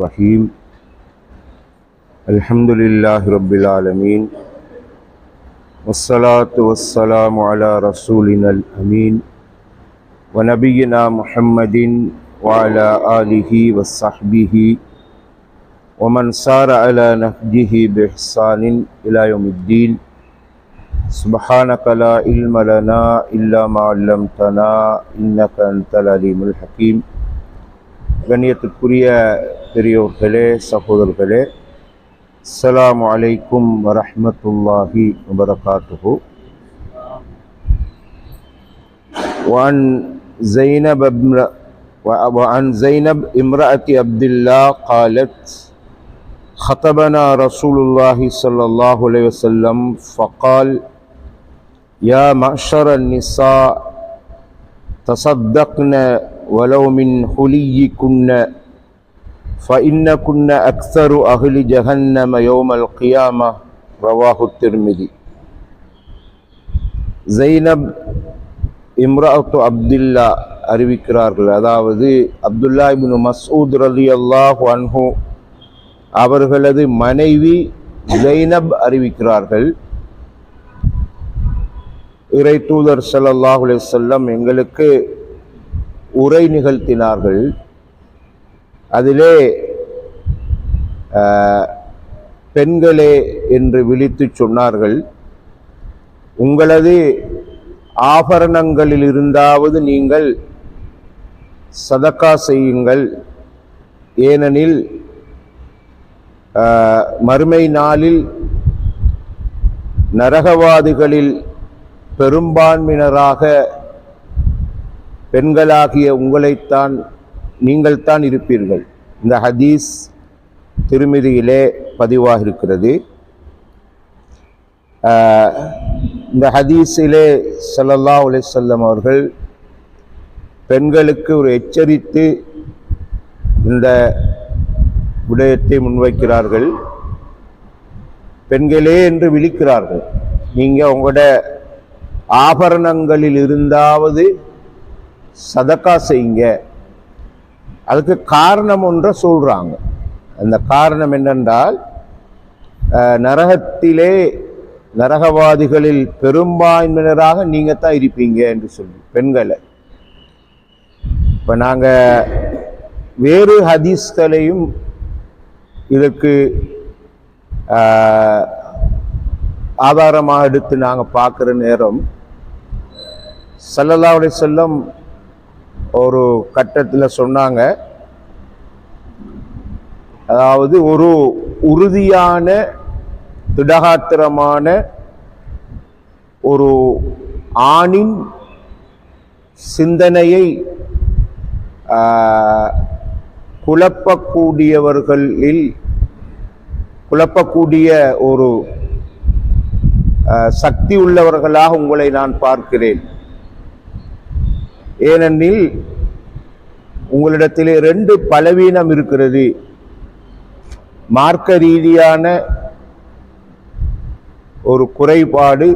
الرحيم الحمد لله رب العالمين والصلاة والسلام على رسولنا الأمين ونبينا محمد وعلى آله وصحبه ومن سار على نهجه بإحسان إلى يوم الدين سبحانك لا علم لنا إلا ما علمتنا إنك أنت العليم الحكيم கண்ணியத்துக்குரிய பெரியோர்களே சகோதரர்களே அஸ்ஸலாமு அலைக்கும் வரஹ்மத்துல்லாஹி வபரகாத்துஹு وعن زينب امر- وعن زينب امرأة عبد الله قالت خطبنا رسول الله صلى الله عليه وسلم فقال يا معشر النساء تصدقن ولو من حليكن فإنكن أكثر أهل جهنم يوم القيامة رواه الترمذي زينب இம்ராத்து அப்துல்லா அறிவிக்கிறார்கள் அதாவது அப்துல்லா இப்னு மஸ்ஊத் ரலியல்லாஹு அன்ஹு அவர்களது மனைவி ஜைனப் அறிவிக்கிறார்கள் இறை தூதர் ஸல்லல்லாஹு அலைஹி வஸல்லம் எங்களுக்கு உரை நிகழ்த்தினார்கள் அதிலே பெண்களே என்று விழித்து சொன்னார்கள். உங்களது ஆபரணங்களில் இருந்தாவது நீங்கள் சதக்கா செய்யுங்கள். ஏனெனில் மறுமை நாளில் நரகவாதிகளில் பெரும்பான்மையினராக பெண்களாகிய உங்களைத்தான் நீங்கள் தான் இருப்பீர்கள். இந்த ஹதீஸ் திருமதியிலே பதிவாக இருக்கிறது இந்த ஹதீஸிலே சல்லல்லா அலைஹி அவர்கள் பெண்களுக்கு ஒரு எச்சரித்து இந்த விடயத்தை முன்வைக்கிறார்கள். பெண்களே என்று விழிக்கிறார்கள். நீங்கள் உங்களோட ஆபரணங்களில் இருந்தாவது சதக்கா செய்யுங்க. அதுக்கு காரணம் ஒன்றை சொல்கிறாங்க அந்த காரணம் என்னென்றால் நரகத்திலே நரகவாதிகளில் பெரும்பான்மையினராக நீங்கள் தான் இருப்பீங்க என்று சொல்லி பெண்களை. இப்போ நாங்கள் வேறு ஹதீஸ்களையும் இதற்கு ஆதாரமாக எடுத்து நாங்கள் பார்க்குற நேரம் சல்லல்லாவுடைய செல்லம் ஒரு கட்டத்தில் சொன்னாங்க. அதாவது ஒரு உறுதியான திடகாத்திரமான ஒரு ஆணின் சிந்தனையை குழப்பக்கூடியவர்களில் குழப்பக்கூடிய ஒரு சக்தி உள்ளவர்களாக உங்களை நான் பார்க்கிறேன். ஏனெனில் உங்களிடத்திலே ரெண்டு பலவீனம் இருக்கிறது. மார்க்க ரீதியான ஒரு குறைபாடு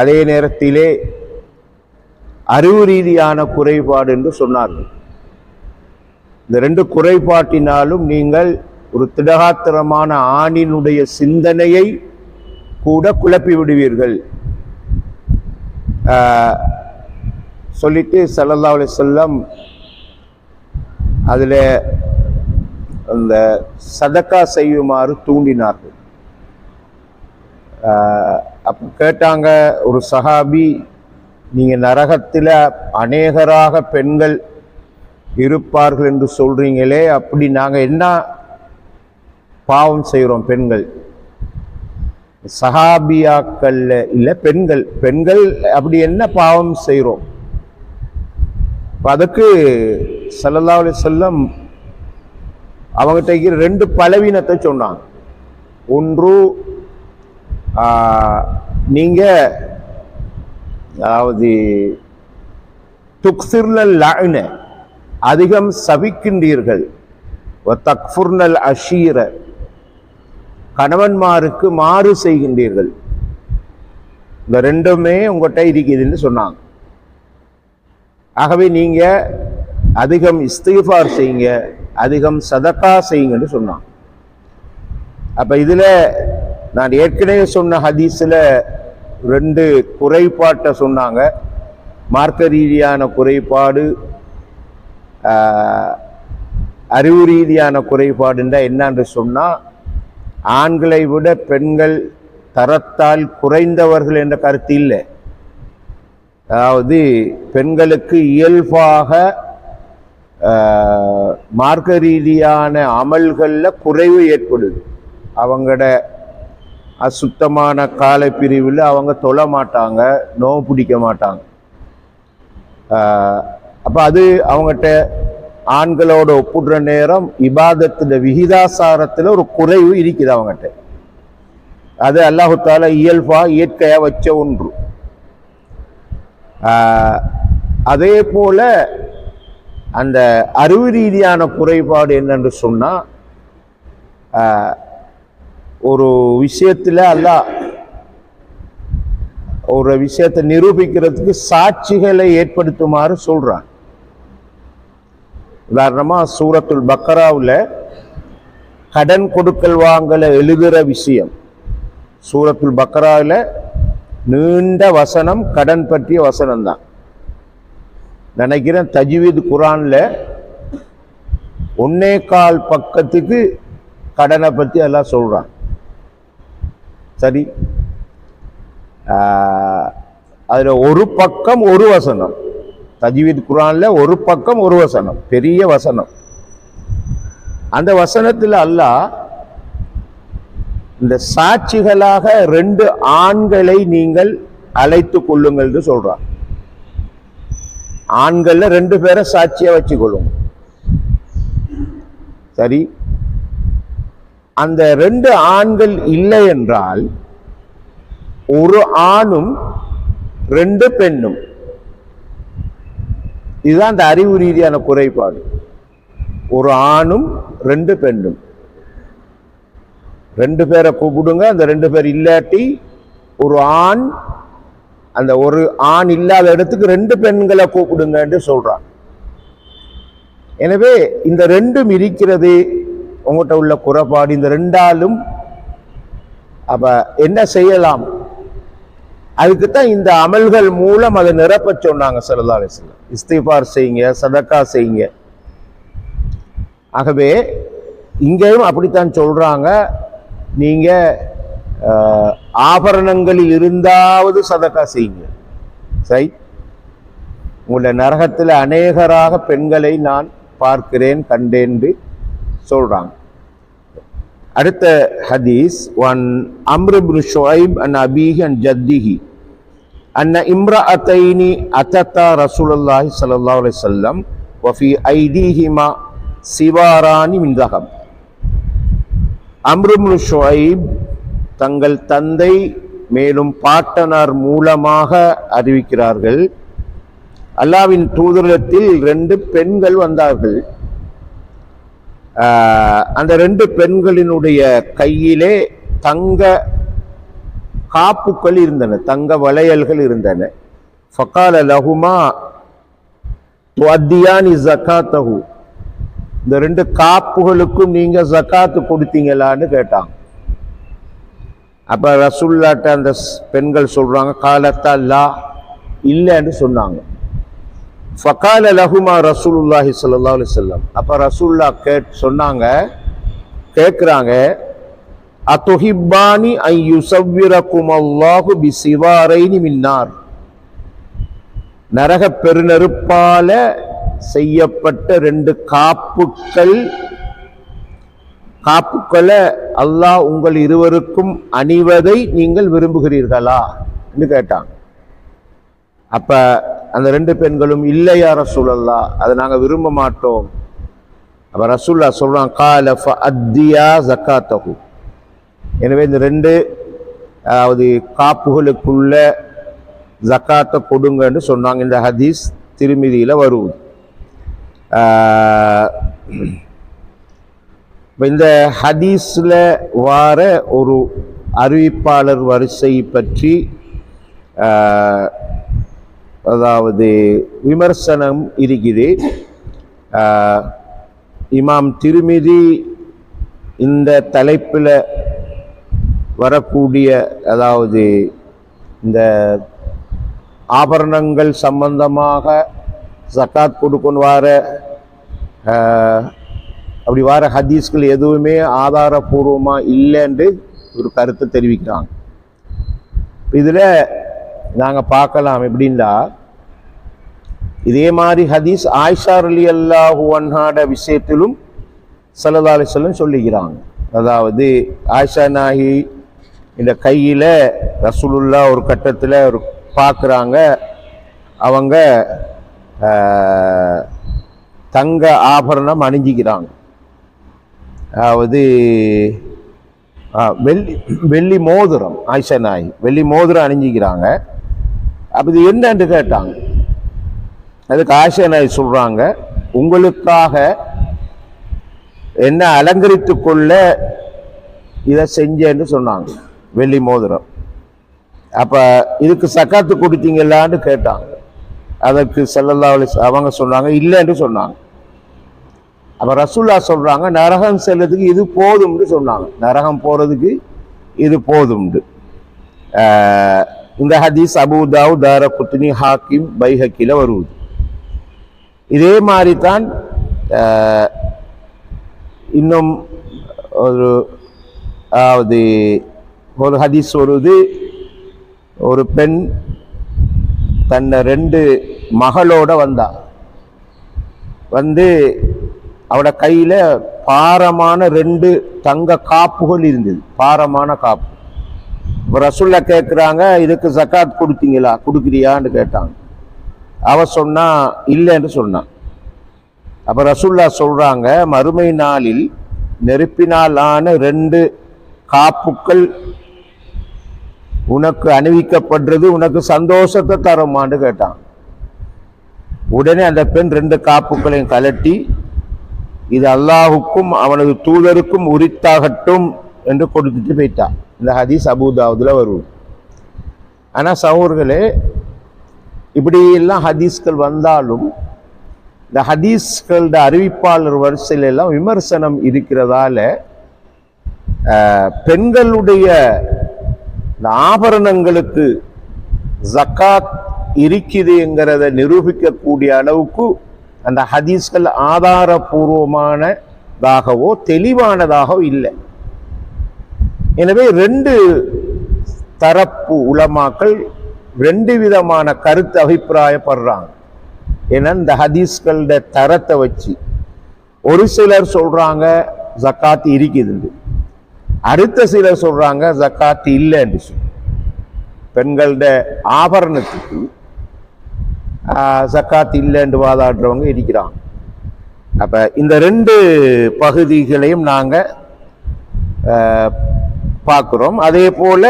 அதே நேரத்திலே அறிவு ரீதியான குறைபாடு என்று சொன்னார்கள். இந்த ரெண்டு குறைபாட்டினாலும் நீங்கள் ஒரு திடகாத்திரமான ஆணினுடைய சிந்தனையை கூட குழப்பி விடுவீர்கள். சொல்லிட்டு ஸல்லல்லாஹு செல்லம் அதில் அந்த சதக்கா செய்யுமாறு தூண்டினார்கள். அப்போ கேட்டாங்க ஒரு சஹாபி நீங்கள் நரகத்தில் அநேகராக பெண்கள் இருப்பார்கள் என்று சொல்கிறீங்களே அப்படி நாங்கள் என்ன பாவம் செய்கிறோம் பெண்கள்? சஹாபியாக்கள் இல்லை பெண்கள் பெண்கள் அப்படி என்ன பாவம் செய்கிறோம் இப்போ அதுக்கு ஸல்லல்லாஹு செல்லம் அவங்ககிட்ட ரெண்டு பலவீனத்தை சொன்னாங்க. ஒன்று நீங்கள் நீங்க அதாவது துக்சிர்னல் லஅன அதிகம் சபிக்கின்றீர்கள். தக்ஃபுர்னல் அஷீர கணவன்மாருக்கு மாறு செய்கின்றீர்கள். இந்த ரெண்டுமே உங்கள்கிட்ட இருக்குதுன்னு சொன்னாங்க. ஆகவே நீங்கள் அதிகம் இஸ்திஃபார் செய்யுங்க அதிகம் சதக்கா செய்யுங்கன்னு சொன்னான். அப்போ இதில் நான் ஏற்கனவே சொன்ன ஹதீஸில் ரெண்டு குறைபாட்டை சொன்னாங்க. மார்க்க ரீதியான குறைபாடு அறிவு ரீதியான குறைபாடுன்றா என்னன்னு சொன்னால் ஆண்களை விட பெண்கள் தரத்தால் குறைந்தவர்கள் என்ற கருத்து இல்லை. அதாவது பெண்களுக்கு இயல்பாக மார்க்க ரீதியான அமல்களில் குறைவு ஏற்படுது. அவங்களோட அசுத்தமான காலப்பிரிவில் அவங்க தொழ மாட்டாங்க நோவு பிடிக்க மாட்டாங்க. அப்போ அது அவங்ககிட்ட ஆண்களோட ஒப்புடுற நேரம் இபாதத்தில் விகிதாசாரத்தில் ஒரு குறைவு இருக்குது அவங்ககிட்ட. அது அல்லாஹுத்தால இயல்பாக இயற்கையாக வச்ச ஒன்று. அதே போல் அந்த அறிவு ரீதியான குறைபாடு என்னென்று சொன்னால் ஒரு விஷயத்தில் அல்லாஹ் ஒரு விஷயத்தை நிரூபிக்கிறதுக்கு சாட்சிகளை ஏற்படுத்துமாறு சொல்கிறான் உதாரணமாக சூரத்துல் பக்கராவில் கடன் கொடுக்கல் வாங்கலை எழுதுகிற விஷயம். சூரத்துல் பக்கராவில் நீண்ட வசனம் கடன் பற்றிய வசனம் தான் நினைக்கிறேன் தஜ்வீத் குரானில் ஒன்னே கால் பக்கத்துக்கு கடனை பற்றி எல்லாம் சொல்றான். சரி? அதில் ஒரு பக்கம் ஒரு வசனம். தஜ்வீத் குரான்ல ஒரு பக்கம் ஒரு வசனம் பெரிய வசனம். அந்த வசனத்தில் அல்லாஹ் இந்த சாட்சிகளாக ரெண்டு ஆண்களை நீங்கள் அழைத்து கொள்ளுங்கள் சொல்றார். சொல்றான் ஆண்கள்ல ரெண்டு பேரை சாட்சியா வச்சுக்கொள்ளுங்க. சரி. அந்த ரெண்டு ஆண்கள் இல்லை என்றால் ஒரு ஆணும் ரெண்டு பெண்ணும். இதுதான் அந்த அறிவு ரீதியான குறைபாடு. ஒரு ஆணும் ரெண்டு பெண்ணும். ரெண்டு பேரை கூப்பிடுங்க அந்த ரெண்டு பேர் இல்லாட்டி ஒரு ஆண் அந்த ஒரு ஆண் இல்லாத இடத்துக்கு ரெண்டு பெண்களை கூப்பிடுங்கன்னு சொல்கிறான் எனவே இந்த ரெண்டும் இருக்கிறது உங்கள்கிட்ட உள்ள குறைபாடு இந்த ரெண்டாலும் அப்ப என்ன செய்யலாம்? அதுக்கு தான் இந்த அமல்கள் மூலம் அதை நிரப்ப சொன்னாங்க சல்லா அலிஸ்லாம் இஸ்திஃபார் செய்யுங்க சதக்கா செய்யுங்க. ஆகவே இங்கேயும் அப்படித்தான் சொல்கிறாங்க நீங்க ஆபரணங்களில் இருந்தாவது சதக்கா செய்யுங்க. சரி உங்களுடைய நரகத்தில் அநேகராக பெண்களை நான் பார்க்கிறேன் கண்டேன்று சொல்றாங்க. அடுத்த ஹதீஸ் ஒன் அம்ருபு பின் அண்ட் அன் அபீஹி அன் ஜத்திஹி அன்ன இம்ரஅத்தைனி அத்தத்தா ரசூலல்லாஹி சல்லா அலைஹி சொல்லம் வஃபி ஐதீஹிமா சிவாராணி மின்தகம் தகம் அம்ரு தங்கள் தந்தை மேலும் பாட்டனார் மூலமாக அறிவிக்கிறார்கள். அல்லாவின் தூதரத்தில் ரெண்டு பெண்கள் வந்தார்கள். அந்த ரெண்டு பெண்களினுடைய கையிலே தங்க காப்புக்கள் இருந்தன தங்க வளையல்கள் இருந்தன. ஃபக்கால லஹுமா துவத்தியானி ஜக்காத்தஹு. இந்த ரெண்டு காப்புகளுக்கும் நீங்க ஜக்காத்து கொடுத்தீங்களான்னு கேட்டாங்க. அப்ப ரசுல்லாட்ட அந்த பெண்கள் சொல்றாங்க காலத்தா லா இல்லைன்னு சொன்னாங்க. ஃபகால லஹுமா ரசூலுல்லாஹி சல்லா அலி வஸல்லம். அப்ப ரசூல்லா கேட் சொன்னாங்க கேட்குறாங்க அத்துஹிப்பானி ஐ யுசவ்விரக்கும் அல்லாஹு பி சிவாரைனி மின்னார். நரக பெருநெருப்பால செய்யப்பட்ட ரெண்டு காப்புக்கள். காப்புக்களை அல்லாஹ் உங்கள் இருவருக்கும் அணிவதை நீங்கள் விரும்புகிறீர்களா? என்று கேட்டாங்க. அப்ப அந்த ரெண்டு பெண்களும் இல்லையா ரசூலல்லா அதை நாங்கள் விரும்ப மாட்டோம். அப்ப ரசூல்லா சொல்றான் கால அத்தியா ஜக்காத்தகு எனவே இந்த ரெண்டு அதாவது காப்புகளுக்குள்ள ஜக்காத்தை கொடுங்கன்னு சொன்னாங்க. இந்த ஹதீஸ் திருமிதியில் வருவது இந்த ஹதீஸில் வார ஒரு அறிவிப்பாளர் வரிசை பற்றி அதாவது விமர்சனம் இருக்குது இமாம் திருமிதி இந்த தலைப்பில் வரக்கூடிய அதாவது இந்த ஆபரணங்கள் சம்பந்தமாக ஜக்காத் கொடுக்கணும் வார அப்படி வர ஹதீஸ்கள் எதுவுமே ஆதாரபூர்வமாக இல்லைன்னு ஒரு கருத்தை தெரிவிக்கிறாங்க. இதில் நாங்கள் பார்க்கலாம் எப்படின்னா இதே மாதிரி ஹதீஸ் ஆயிஷா அலி அல்லாஹு அன்ஹாட விஷயத்திலும் சல்லா அலிஸ்லம் சொல்லிக்கிறாங்க அதாவது ஆயிஷா நாகி இந்த கையில் ரசூலுல்லா ஒரு கட்டத்தில் ஒரு பார்க்குறாங்க அவங்க தங்க ஆபரணம் அணிஞ்சிக்கிறாங்க. அதாவது வெள்ளி வெள்ளி மோதிரம் ஆயிஷா வெள்ளி மோதிரம் அணிஞ்சிக்கிறாங்க. அப்போ இது என்னன்னு கேட்டாங்க. அதுக்கு ஆயிஷா நாயி சொல்கிறாங்க உங்களுக்காக என்ன அலங்கரித்து கொள்ள இதை செஞ்சேன்னு சொன்னாங்க வெள்ளி மோதிரம். அப்போ இதுக்கு சக்காத்து கொடுத்தீங்களான்னு கேட்டாங்க. அதற்கு செல்லல்லா அவங்க சொன்னாங்க இல்லைன்னு சொன்னாங்க. அப்போ ரசூல்லா சொல்கிறாங்க நரகம் செல்லதுக்கு இது போதும்னு சொன்னாங்க. நரகம் போறதுக்கு இது போதும்ண்டு இந்த ஹதீஸ் அபூதாவு தார குத்தினி ஹாக்கிம் பைஹக்கில வருவது. இதே மாதிரி தான் இன்னும் ஒரு அதாவது ஒரு ஹதீஸ் வருது. ஒரு பெண் தன்னை ரெண்டு மகளோட வந்தா. வந்து அவட கையில் பாரமான ரெண்டு தங்க காப்புகள் இருந்தது. பாரமான காப்பு. இப்போ ரசுல்லா கேட்குறாங்க இதுக்கு ஜக்காத் கொடுத்தீங்களா? கொடுக்குறியான்னு கேட்டாங்க. அவ சொன்னா இல்லைன்னு சொன்னான் அப்போ ரசுல்லா சொல்கிறாங்க மறுமை நாளில் நெருப்பினால் ஆன ரெண்டு காப்புக்கள் உனக்கு அணிவிக்கப்படுறது உனக்கு சந்தோஷத்தை தருமான்னு கேட்டான். உடனே அந்த பெண் ரெண்டு காப்புகளையும் கலட்டி இது அல்லாஹுக்கும் அவனது தூதருக்கும் உரித்தாகட்டும் என்று கொடுத்துட்டு போயிட்டான் இந்த ஹதீஸ் அபூதாவுதுல வருவோம் ஆனால் சகோர்களே இப்படி எல்லாம் ஹதீஸ்கள் வந்தாலும் இந்த ஹதீஸ்களோட அறிவிப்பாளர் வரிசையில் எல்லாம் விமர்சனம் இருக்கிறதால பெண்களுடைய இந்த ஆபரணங்களுக்கு ஜக்காத் இருக்குதுங்கிறத நிரூபிக்கக்கூடிய அளவுக்கு அந்த ஹதீஸ்கள் ஆதாரபூர்வமானதாகவோ தெளிவானதாகவோ இல்லை. எனவே ரெண்டு தரப்பு உலமாக்கள் ரெண்டு விதமான கருத்து அபிப்பிராயப்படுறாங்க. ஏன்னா இந்த ஹதீஸ்களோட தரத்தை வச்சு ஒரு சிலர் சொல்கிறாங்க ஜக்காத் இருக்குது. அடுத்த சிலர் சொல்றாங்க ஜக்காத் இல்லைன்னு சொல்லி. பெண்களோட ஆபரணத்துக்கு ஆஹ், ஜக்காத் இல்லைன்னு வாதாடுறவங்க இருக்கிறாங்க. அப்போ இந்த ரெண்டு பகுதிகளையும் நாங்கள் பார்க்குறோம். அதே போல்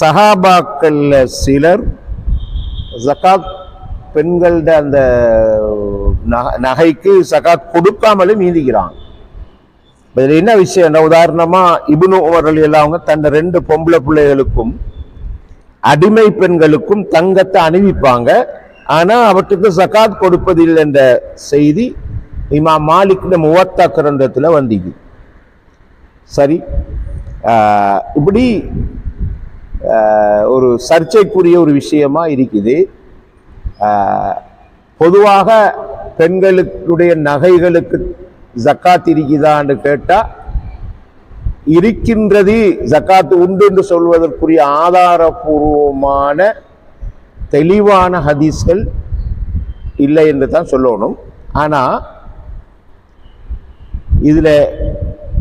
சகாபாக்களில் சிலர் ஜக்காத் பெண்களோட அந்த நக- நகைக்கு சகாத் கொடுக்காமலும் நீதிக்கிறாங்க இதில் என்ன விஷயம் என்ன உதாரணமாக உமர் எல்லாம் அவங்க தன் ரெண்டு பொம்பளை பிள்ளைகளுக்கும் அடிமை பெண்களுக்கும் தங்கத்தை அணிவிப்பாங்க. ஆனால் அவற்றுக்கு சக்காத் கொடுப்பதில்லை என்ற செய்தி இமா மாலிக்ல முவத்தா கிரந்தத்தில் வந்தீங்க சரி இப்படி ஒரு சர்ச்சைக்குரிய ஒரு விஷயமா இருக்குது. பொதுவாக பெண்களுடைய நகைகளுக்கு ஜக்காத் இருக்குதான்னு கேட்டால் இருக்கின்றது ஜக்காத்து உண்டு என்று சொல்வதற்குரிய ஆதாரபூர்வமான தெளிவான ஹதீஸ்கள் இல்லை என்று தான் சொல்லணும். ஆனா இதுல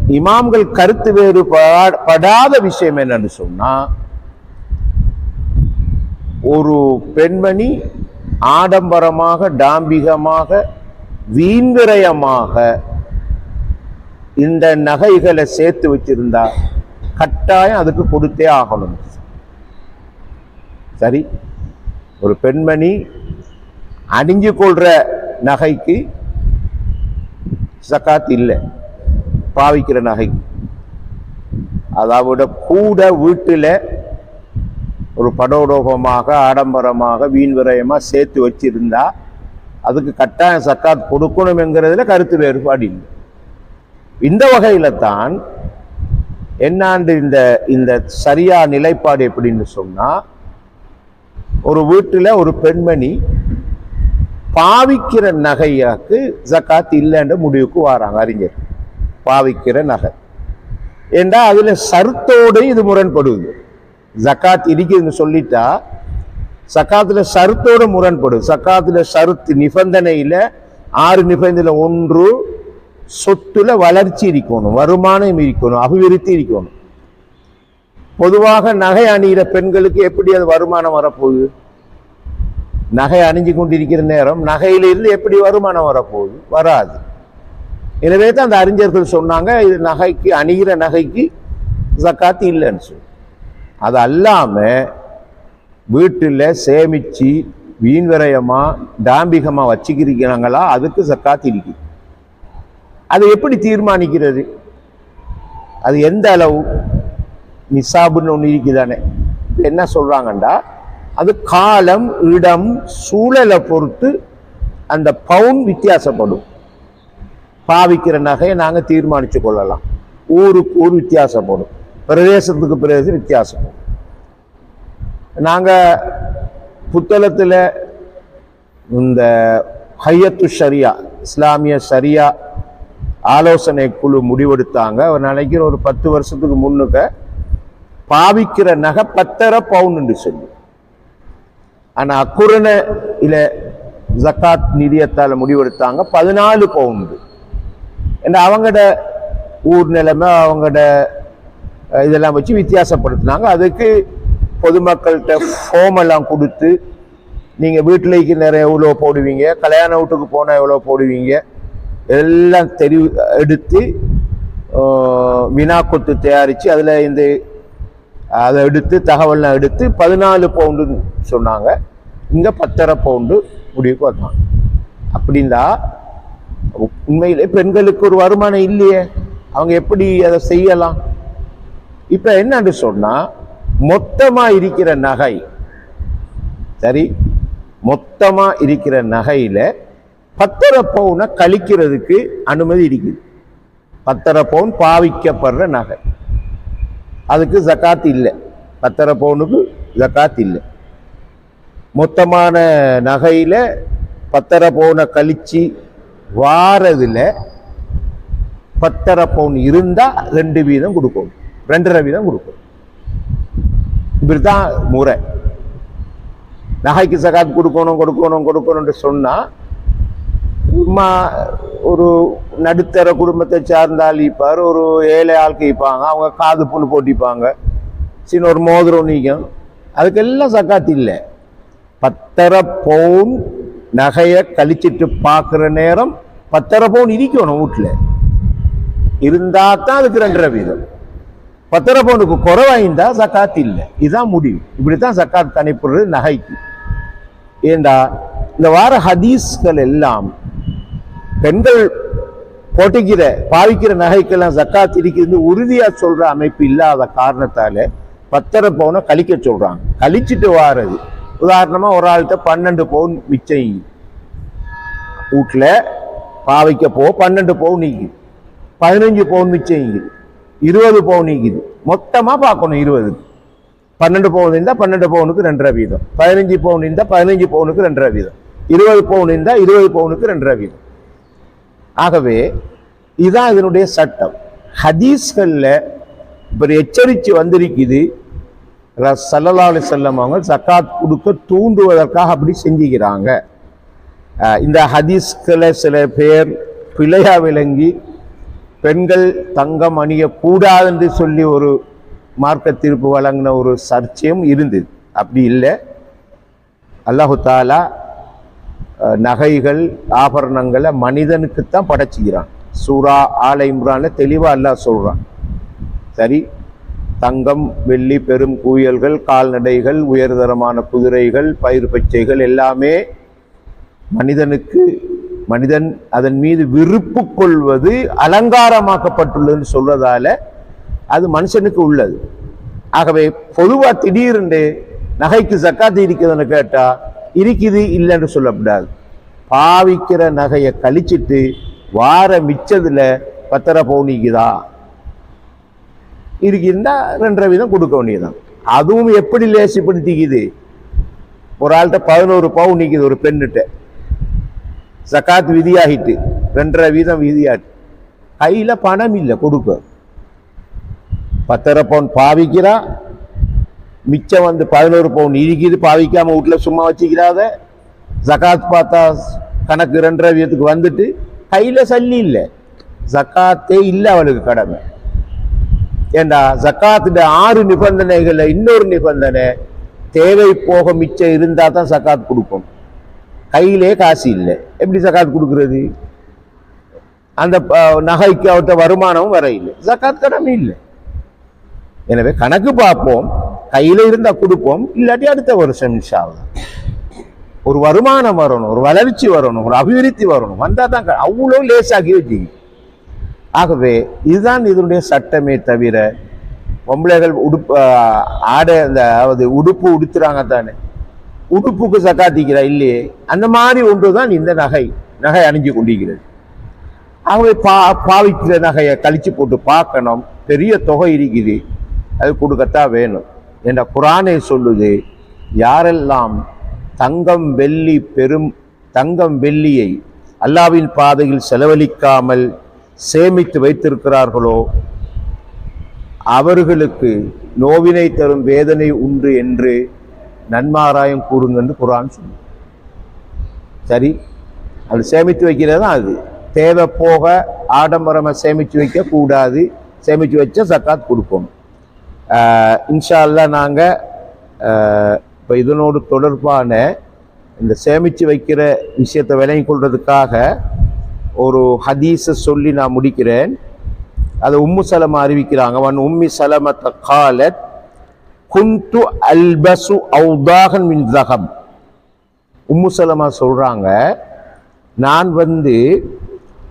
இமாம்கள் கருத்து வேறுபடாத விஷயம் என்னன்னு சொன்னா ஒரு பெண்மணி ஆடம்பரமாக டாம்பிகமாக வீண்விரயமாக இந்த நகைகளை சேர்த்து வச்சிருந்தா கட்டாயம் அதுக்கு கொடுத்தே ஆகணும். சரி ஒரு பெண்மணி அணிஞ்சு கொள்ற நகைக்கு சக்காத் இல்லை பாவிக்கிற நகை. அதாவது கூட வீட்டில் ஒரு படோடோபமாக ஆடம்பரமாக வீண் விரயமாக சேர்த்து வச்சிருந்தா அதுக்கு கட்டாயம் சக்காத் கொடுக்கணும் என்கிறதுல கருத்து வேறுபாடு இல்லை. இந்த வகையில தான் என்னாண்டு இந்த இந்த சரியா நிலைப்பாடு எப்படின்னு சொன்னால் ஒரு வீட்டில் ஒரு பெண்மணி பாவிக்கிற நகையாக்கு ஜக்காத் இல்லைன்ற முடிவுக்கு வராங்க அறிஞர். பாவிக்கிற நகை. ஏண்டா அதில் சருத்தோடு இது முரண்படுது. ஜக்காத் இருக்குதுன்னு சொல்லிட்டா சக்காத்தில் சருத்தோடு முரண்படும் சக்காத்தில் சருத்து நிபந்தனையில் ஆறு நிபந்தனை ஒன்று சொத்துல வளர்ச்சி இருக்கணும் வருமானம் இருக்கணும் அபிவிருத்தி இருக்கணும். பொதுவாக நகை அணிகிற பெண்களுக்கு எப்படி அது வருமானம் வரப்போகுது? நகை அணிஞ்சு கொண்டிருக்கிற நேரம் நகையிலிருந்து எப்படி வருமானம் வரப்போகுது? வராது. எனவே தான் அந்த அறிஞர்கள் சொன்னாங்க இது நகைக்கு அணிகிற நகைக்கு ஜக்காத்து இல்லைன்னு சொல்லி. அது அல்லாமல் வீட்டில் சேமிச்சு வீண் டாம்பிகமாக வச்சுக்கிருக்கிறாங்களா வச்சுக்கிறீங்களா அதுக்கு ஜக்காத்து இருக்குது அது எப்படி தீர்மானிக்கிறது? அது எந்த அளவு? நிசாபுன்னு ஒன்று இருக்குதானே? என்ன சொல்றாங்கண்டா? அது காலம் இடம் சூழலை பொறுத்து அந்த பவுன் வித்தியாசப்படும். பாவிக்கிற நகையை நாங்கள் தீர்மானித்து கொள்ளலாம். ஊருக்கு ஊர் வித்தியாசப்படும். பிரதேசத்துக்கு பிரதேசம் வித்தியாசப்படும் நாங்கள் புத்தளத்தில் இந்த ஹையத்து ஷரியா இஸ்லாமிய ஷரியா ஆலோசனை குழு முடிவெடுத்தாங்க. ஒரு நினைக்கிற ஒரு பத்து வருஷத்துக்கு முன்னுக்க பாவிக்கிற நகை பத்தரை பவுன்னு சொல்லி. ஆனால் அக்குரண இல்லை ஜக்காத் நிதியத்தால் முடிவெடுத்தாங்க பதினாலு பவுண்டு ஏன்னா அவங்களோட ஊர் நிலைமை அவங்களோட இதெல்லாம் வச்சு வித்தியாசப்படுத்தினாங்க. அதுக்கு பொதுமக்கள்கிட்ட ஃபோம் எல்லாம் கொடுத்து நீங்கள் வீட்டில் நிறைய எவ்வளோ போடுவீங்க? கல்யாண வீட்டுக்கு போனால் எவ்வளோ போடுவீங்க? எல்லாம் தெரி எடுத்து வினா கொத்து தயாரித்து அதில் இந்த அதை எடுத்து தகவல்லாம் எடுத்து பதினாலு பவுண்டுன்னு சொன்னாங்க. இங்கே பத்தரை பவுண்டு முடிவுக்கு வந்தாங்க. அப்படின்னா உண்மையிலே பெண்களுக்கு ஒரு வருமானம் இல்லையே. அவங்க எப்படி அதை செய்யலாம்? இப்போ என்னன்னு சொன்னால் மொத்தமாக இருக்கிற நகை சரி? மொத்தமாக இருக்கிற நகையில் பத்தரை பவுனை கழிக்கிறதுக்கு அனுமதி இருக்குது. பத்தரை பவுன் பாவிக்கப்படுற நகை அதுக்கு ஜக்காத் இல்லை. பத்தரை பவுனுக்கு ஜக்காத் இல்லை. மொத்தமான நகையில் பத்தரை பவுனை கழிச்சு வாரதில் பத்தரை பவுன் இருந்தால் ரெண்டு வீதம் கொடுக்கணும் ரெண்டரை வீதம் கொடுக்கணும் இப்படித்தான் முறை. நகைக்கு சகாத் கொடுக்கணும் கொடுக்கணும் கொடுக்கணும்னு சொன்னால் சும்மா ஒரு நடுத்தர குடும்பத்தை சார்ந்த ஆள் ஈப்பார் ஒரு ஏழை ஆள் ஈப்பாங்க அவங்க காது புண்ணு போட்டிப்பாங்க. சின்ன ஒரு மோதிரம் நீக்கம். அதுக்கெல்லாம் சக்காத்து இல்லை. பத்தரை பவுன் நகையை கழிச்சிட்டு பார்க்குற நேரம் பத்தரை பவுன் இருக்கணும் வீட்டில். இருந்தால் தான் அதுக்கு ரெண்டரை வீதம். பத்தரை பவுனுக்கு குறைவாயிருந்தா சக்காத்து இல்லை. இதுதான் முடிவு. இப்படித்தான் சக்காத் தனிப்படுறது நகைக்கு. ஏண்டா இந்த வார ஹதீஸ்கள் எல்லாம் பெண்கள் போட்டிக்கிற பாவிக்கிற நகைக்கெல்லாம் ஜக்காத் இருக்குதுன்னு உறுதியாக சொல்கிற அமைப்பு இல்லாத காரணத்தால் பத்தரை பவுனை கழிக்க சொல்கிறாங்க கழிச்சிட்டு வாரது. உதாரணமாக ஒரு ஆள்கிட்ட பன்னெண்டு பவுன் மிச்சம் வீட்டுல பாவிக்க போ பன்னெண்டு பவுன் நீக்குது பதினஞ்சு பவுன் மிச்சம் இருக்குது இருபது பவுன் நீக்குது மொத்தமாக பார்க்கணும் இருபது. பன்னெண்டு பவுன் இருந்தால் பன்னெண்டு பவுனுக்கு ரெண்டரை வீதம். பதினஞ்சு பவுன் இருந்தால் பதினஞ்சு பவுனுக்கு ரெண்டரை வீதம். இருபது பவுன் இருந்தால் இருபது பவுனுக்கு ரெண்டரை வீதம். ஆகவே இதுதான் இதனுடைய சட்டம். ஹதீஸ்களில் இப்போ எச்சரித்து வந்திருக்குது. ர- ஸல்லல்லாஹு அலைஹி அவங்க சக்காத் கொடுக்க தூண்டுவதற்காக அப்படி செஞ்சுக்கிறாங்க. இந்த ஹதீஸ்களை சில பேர் பிழையாக விளங்கி பெண்கள் தங்கம் அணியக்கூடாதுன்னு சொல்லி ஒரு மார்க்க தீர்ப்பு வழங்கின ஒரு சர்ச்சையும் இருந்தது. அப்படி இல்லை. அல்லாஹு தாலா நகைகள் ஆபரணங்களை மனிதனுக்குத்தான் படைச்சிக்கிறான். சூரா ஆல இம்ரான தெளிவாக அல்லாஹ் சொல்கிறான் சரி தங்கம் வெள்ளி பெரும் குவியல்கள் கால்நடைகள் உயர்தரமான குதிரைகள் பயிர் பச்சைகள் எல்லாமே மனிதனுக்கு மனிதன் அதன் மீது விருப்பு கொள்வது அலங்காரமாக்கப்பட்டுள்ளதுன்னு சொல்றதால அது மனுஷனுக்கு உள்ளது. ஆகவே பொதுவாக திடீரென்று நகைக்கு சக்காத்தி இருக்குதுன்னு கேட்டால் இருக்குது இல்லைன்னு சொல்லக்கூடாது பாவிக்கிற நகையை கழிச்சிட்டு வார மிச்சதுல பத்தரை பவுனிக்குதா? இருக்குன்னா ரெண்டரை வீதம் கொடுக்க வேண்டியதுதான். அதுவும் எப்படி லேசிப்படுத்திக்குது? ஒரு ஆள்கிட்ட பதினோரு பவுன் நிக்குது ஒரு பெண்ணுகிட்ட. ஜக்காத் விதியாகிட்டு ரெண்டரை வீதம் விதியாகிட்டு. கையில பணம் இல்லை கொடுக்க. பத்தரை பவுன் பாவிக்கிறான் மிச்சம் வந்து பதினோரு பவுன் இருக்குது பாவிக்காம வீட்டில் சும்மா வச்சுக்கிறாத ஜகாத் பார்த்தா கணக்கு ரெண்டரை வீதத்துக்கு வந்துட்டு கையில சல்லி இல்லை. ஜக்காத்தே இல்லை அவளுக்கு கடமை. ஏண்டா ஜக்காத்துட ஆறு நிபந்தனைகளில் இன்னொரு நிபந்தனை தேவை போக மிச்சம் இருந்தால் தான் சக்காத் கொடுக்கும். கையிலே காசு இல்லை. எப்படி சக்காத் கொடுக்குறது? அந்த நகைக்கு அவர்கிட்ட வருமானமும் வர இல்லை. ஜக்காத் கடமை இல்லை. எனவே கணக்கு பார்ப்போம். கையில் இருந்தால் கொடுப்போம் இல்லாட்டி அடுத்த வருஷம் இன்ஷா ஒரு வருமானம் வரணும் ஒரு வளர்ச்சி வரணும் ஒரு அபிவிருத்தி வரணும். வந்தால் தான் அவ்வளோ லேசாகி வச்சுக்க ஆகவே இதுதான் இதனுடைய சட்டமே தவிர பொம்பளைகள் உடுப்பு ஆடை அந்த அதாவது உடுப்பு உடுத்துறாங்க தானே. உடுப்புக்கு சக்காத்திக்கிறா இல்லையே? அந்த மாதிரி ஒன்று தான் இந்த நகை நகை அணிஞ்சு கொண்டிருக்கிறது. ஆகவே பா பாவிக்கிற நகையை கழிச்சு போட்டு பார்க்கணும். பெரிய தொகை இருக்குது. அது கொடுக்கத்தான் வேணும். என்ற குரானை சொல்லுது யாரெல்லாம் தங்கம் வெள்ளி பெரும் தங்கம் வெள்ளியை அல்லாவின் பாதையில் செலவழிக்காமல் சேமித்து வைத்திருக்கிறார்களோ அவர்களுக்கு நோவினை தரும் வேதனை உண்டு என்று நன்மாராயம் கூறுங்கன்னு குரான் சொல்லு சரி அது சேமித்து வைக்கிறது தான் அது. தேவை போக ஆடம்பரமாக சேமித்து வைக்கக்கூடாது. சேமித்து வச்சா சக்காத் கொடுப்போம். ஆஹ் இன்ஷா இப்போ இதனோடு தொடர்பான இந்த சேமித்து வைக்கிற விஷயத்தை விளங்கி கொள்றதுக்காக ஒரு ஹதீஸை சொல்லி நான் முடிக்கிறேன். அதை உம்மு சலமா அறிவிக்கிறாங்க. வன் உம்மி சலமத்த காலத் குந்து அல்பசு அவுதாகன் மின் தகம் உம்மு சலமா சொல்கிறாங்க நான் வந்து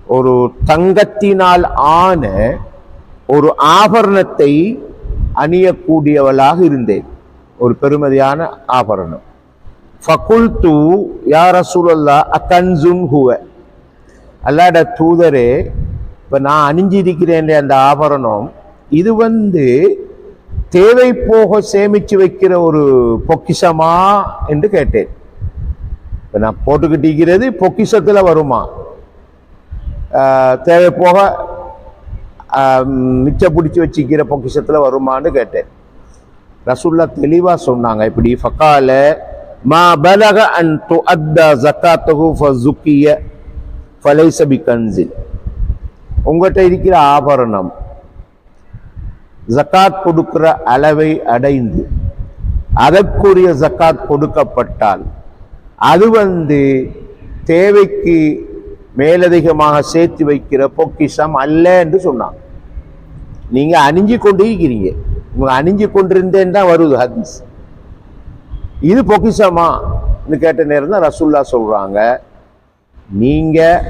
ஒரு தங்கத்தினால் ஆன ஒரு ஆபரணத்தை அணியக்கூடியவளாக இருந்தேன். ஒரு பெருமதியான ஆபரணம். ஃபகுல்து யா ரசூலல்லா அகன்சுன் ஹுவ. அல்லாட தூதரே இப்போ நான் அணிஞ்சிருக்கிறேன் அந்த ஆபரணம் இது வந்து தேவை போக சேமிச்சு வைக்கிற ஒரு பொக்கிஷமா என்று கேட்டேன். இப்போ நான் போட்டுக்கிட்டு இருக்கிறது பொக்கிஷத்தில் வருமா? தேவை போக மிச்ச பிடிச்சி வச்சுக்கிற பொக்கிஷத்தில் வருமான்னு கேட்டேன். ரசுல்லா தெளிவாக சொன்னாங்க இப்படி ஃபக்கால மா பலக அன் து அத்தா ஜக்காத்தகு ஃபசுக்கிய ஃபலைசபி கன்சில் உங்கள்கிட்ட இருக்கிற ஆபரணம் ஜக்காத் கொடுக்கிற அளவை அடைந்து அதற்குரிய ஜக்காத் கொடுக்கப்பட்டால் அது வந்து தேவைக்கு மேலதிகமாக சேர்த்து வைக்கிற பொக்கிஷம் அல்ல என்று சொன்னாங்க. நீங்கள் அணிஞ்சு கொண்டு இருக்கிறீங்க உங்க அணிஞ்சு கொண்டிருந்தேன் தான் வருது ஹதீஸ். இது பொக்கிஷமா? கேட்ட நேரம் தான் ரசுல்லா சொல்கிறாங்க நீங்கள்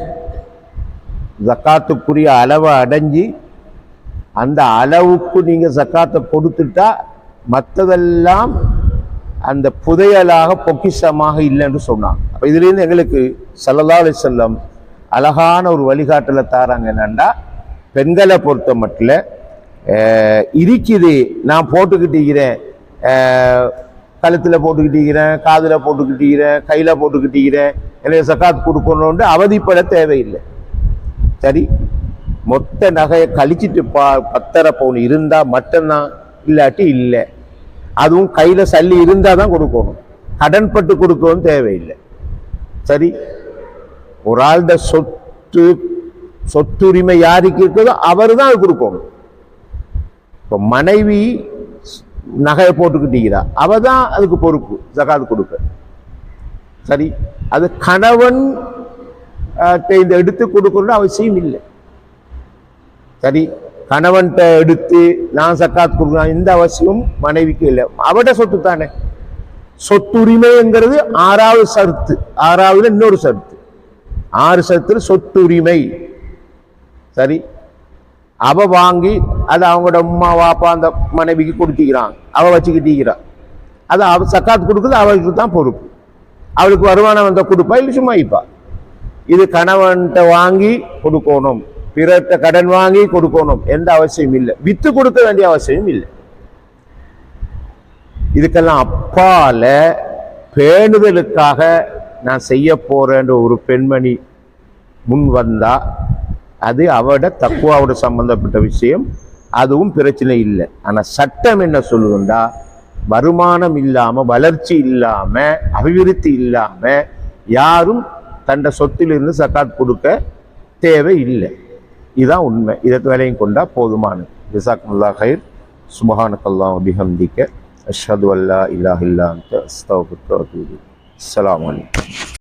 ஜக்காத்துக்குரிய அளவை அடைஞ்சு அந்த அளவுக்கு நீங்கள் ஜக்காத்தை கொடுத்துட்டா மற்றதெல்லாம் அந்த புதையலாக பொக்கிஷமாக இல்லைன்னு சொன்னாங்க. அப்போ இதுலேருந்து எங்களுக்கு சல்லல்லா அலி செல்லம் அழகான ஒரு வழிகாட்டலை தாராங்க என்னண்டா பெண்களை பொறுத்த மட்டும் இருக்குது நான் போட்டுக்கிட்டிக்கிறேன் கழுத்தில் போட்டுக்கிட்டிக்கிறேன் காதில் போட்டுக்கிட்டிக்கிறேன் கையில் போட்டுக்கிட்டிருக்கிறேன். எனக்கு சக்காத் கொடுக்கணுன்ட்டு அவதிப்பட தேவையில்லை. சரி? மொத்த நகையை கழிச்சிட்டு பா பத்தரை பவுன் இருந்தால் மட்டும்தான் இல்லாட்டி இல்லை. அதுவும் கையில் சல்லி இருந்தால் தான் கொடுக்கணும். கடன்பட்டு கொடுக்கவும் தேவையில்லை. சரி? ஒரு ஆள்கிட்ட சொத்து சொத்துரிமை யாருக்கு இருக்குதோ அவர் தான் அது கொடுக்கணும். இப்போ மனைவி நகையை போட்டுக்கிட்டீங்களா? அவ தான் அதுக்கு பொறுப்பு ஜகாத் கொடுக்க சரி அது கணவன் அஹ், இந்த எடுத்து கொடுக்கணும்னு அவசியம் இல்லை. சரி கணவன்கிட்ட எடுத்து நான் சக்காத் கொடுக்கலாம் இந்த அவசியம் மனைவிக்கு இல்லை. அவட சொத்து தானே. சொத்துரிமைங்கிறது ஆறாவது சருத்து. ஆறாவது இன்னொரு சருத்து. ஆறு சருத்துல சொத்துரிமை. சரி அவ வாங்கி அதை அவங்களோட அம்மா வாப்பா அந்த மனைவிக்கு கொடுத்திக்கிறான். அவ வச்சுக்கிட்டிக்கிறான் அது அவ சக்காத்து கொடுக்குறது அவளுக்கு தான் பொறுப்பு. அவளுக்கு வருமானம் வந்த கொடுப்பா இல்லை சும்மா இப்பா இது கணவன்கிட்ட வாங்கி கொடுக்கணும். பிறர்கிட்ட கடன் வாங்கி கொடுக்கணும். எந்த அவசியம் இல்லை. வித்து கொடுக்க வேண்டிய அவசியம் இல்லை. இதுக்கெல்லாம் அப்பால பேணுதலுக்காக நான் செய்ய போறேன்ற ஒரு பெண்மணி முன் வந்தா அது அவட தக்குவாவோட சம்பந்தப்பட்ட விஷயம். அதுவும் பிரச்சனை இல்லை. ஆனால் சட்டம் என்ன சொல்லுதுண்டா? வருமானம் இல்லாமல் வளர்ச்சி இல்லாமல் அபிவிருத்தி இல்லாமல் யாரும் தண்ட சொத்திலிருந்து சக்காத் கொடுக்க தேவை இல்லை. இதுதான் உண்மை. இதற்கு வேலையும் கொண்டா போதுமானது ஜிசாக்குல்லா ஹைர் சுபஹானக்கல்லாம் பிஹம்திக்க. அஷ்ஹது அல்லா இலாஹ் இல்லா அன்த. வலைக்கம்